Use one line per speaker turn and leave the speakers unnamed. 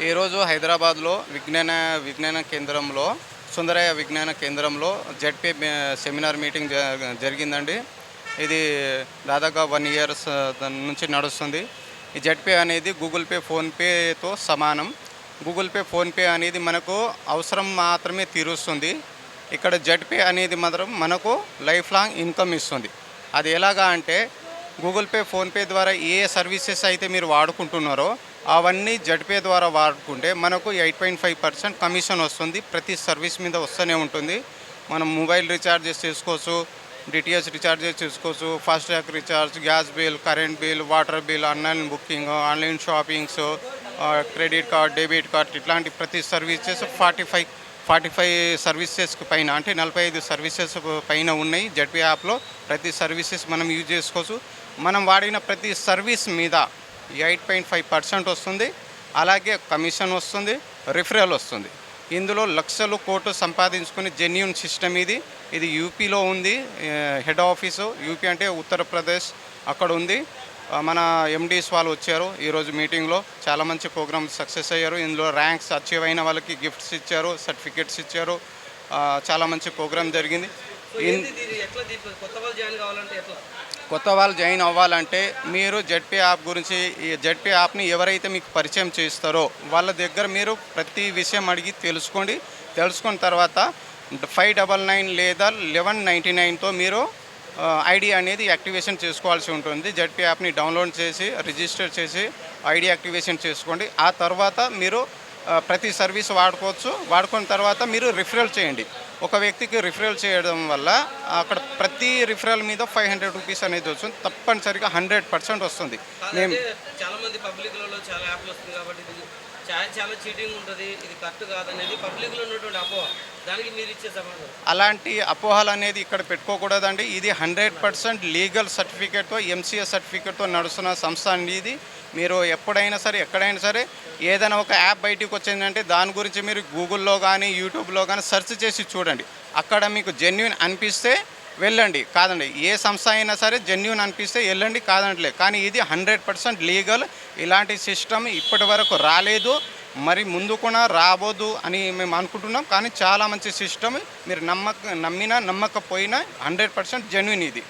ఈరోజు హైదరాబాద్లో విజ్ఞాన విజ్ఞాన కేంద్రంలో సుందరయ్య విజ్ఞాన కేంద్రంలో జెడ్పీ సెమినార్ మీటింగ్ జ- జరిగిందండి. ఇది దాదాపుగా వన్ ఇయర్స్ నుంచి నడుస్తుంది. ఈ జెడ్పే అనేది గూగుల్ పే ఫోన్పేతో సమానం. గూగుల్ పే ఫోన్పే అనేది మనకు అవసరం మాత్రమే తీరుస్తుంది. ఇక్కడ జెడ్పే అనేది మాత్రం మనకు లైఫ్ లాంగ్ ఇన్కమ్ ఇస్తుంది. అది ఎలాగా అంటే గూగుల్ పే ఫోన్పే ద్వారా ఏ సర్వీసెస్ అయితే మీరు వాడుకుంటున్నారో అవన్నీ జడ్పే ద్వారా వాడుకుంటే మనకు eight point five percent commission వస్తుంది. ప్రతి సర్వీస్ మీద వస్తూనే ఉంటుంది. మనం మొబైల్ రీఛార్జెస్ చేసుకోవచ్చు డిటిహెచ్ రీఛార్జెస్ చేసుకోవచ్చు fast tag recharge gas bill current bill water bill online booking online shoppings credit card debit card ఇట్లాంటి ప్రతి services forty five forty five సర్వీసెస్కి పైన అంటే నలభై ఐదు సర్వీసెస్ పైన ఉన్నాయి. జడ్పీ యాప్లో ప్రతి సర్వీసెస్ మనం యూజ్ చేసుకోవచ్చు. మనం వాడిన ప్రతి సర్వీస్ మీద ఎయిట్ పాయింట్ ఫైవ్ పర్సెంట్ వస్తుంది అలాగే కమిషన్ వస్తుంది రిఫరల్ వస్తుంది. ఇందులో లక్షలు కోట్లు సంపాదించుకునే జెన్యున్ సిస్టమ్ ఇది. ఇది యూపీలో ఉంది హెడ్ ఆఫీసు యూపీ అంటే ఉత్తరప్రదేశ్ అక్కడ ఉంది. మన ఎండీస్ వాళ్ళు వచ్చారు ఈరోజు మీటింగ్లో చాలా మంచి ప్రోగ్రామ్ సక్సెస్ అయ్యారు. ఇందులో ర్యాంక్స్ అచీవ్ అయిన వాళ్ళకి గిఫ్ట్స్ ఇచ్చారు సర్టిఫికెట్స్ ఇచ్చారు. చాలా మంచి ప్రోగ్రామ్ జరిగింది.
కొత్త వాళ్ళు జాయిన్
అవ్వాలంటే మీరు జెడ్పీ యాప్ గురించి ఈ జెడ్పీ యాప్ని ఎవరైతే మీకు పరిచయం చేస్తారో వాళ్ళ దగ్గర మీరు ప్రతి విషయం అడిగి తెలుసుకోండి. తెలుసుకున్న తర్వాత ఫైవ్ డబల్ నైన్ లేదా లెవెన్ నైంటీ నైన్తో మీరు ఐడి అనేది యాక్టివేషన్ చేసుకోవాల్సి ఉంటుంది. జెడ్పీ యాప్ని డౌన్లోడ్ చేసి రిజిస్టర్ చేసి ఐడి యాక్టివేషన్ చేసుకోండి. ఆ తర్వాత మీరు ప్రతి సర్వీస్ వాడుకోవచ్చు. వాడుకున్న తర్వాత మీరు రిఫరల్ చేయండి. ఒక వ్యక్తికి రిఫరల్ చేయడం వల్ల అక్కడ ప్రతి రిఫరల్ మీద ఫైవ్ హండ్రెడ్ రూపీస్ అనేది వస్తుంది. తప్పనిసరిగా హండ్రెడ్ పర్సెంట్ వస్తుంది. మేము
చాలా మంది పబ్లిక్లలో చాలా యాప్లు వస్తుంది కాబట్టి ఇది చాలా చాలా చీటింగ్ ఉంటుంది. ఇది కరెక్ట్ కాదనేది పబ్లిక్లో ఉన్నటువంటి అపోహ.
అలాంటి అపోహలు అనేది ఇక్కడ పెట్టుకోకూడదండి. ఇది హండ్రెడ్ పర్సెంట్ లీగల్ సర్టిఫికేట్తో ఎంసీఏ సర్టిఫికేట్తో నడుస్తున్న సంస్థ అండి ఇది. మీరు ఎప్పుడైనా సరే ఎక్కడైనా సరే ఏదైనా ఒక యాప్ బయటికి వచ్చిందంటే దాని గురించి మీరు గూగుల్లో కానీ యూట్యూబ్లో కానీ సెర్చ్ చేసి చూడండి. అక్కడ మీకు జెన్యున్ అనిపిస్తే వెళ్ళండి. కాదండి ఏ సంస్థ అయినా సరే జెన్యున్ అనిపిస్తే వెళ్ళండి కాదంటలే. కానీ ఇది హండ్రెడ్ పర్సెంట్ లీగల్. ఇలాంటి సిస్టమ్ ఇప్పటి వరకు రాలేదు. మరి ముందు కూడా రాబోదు అని మేము అనుకుంటున్నాం కానీ చాలా మంచి సిస్టమ్ మీరు నమ్మక నమ్మినా నమ్మకపోయినా హండ్రెడ్ పర్సెంట్ జెన్యున్ ఇది.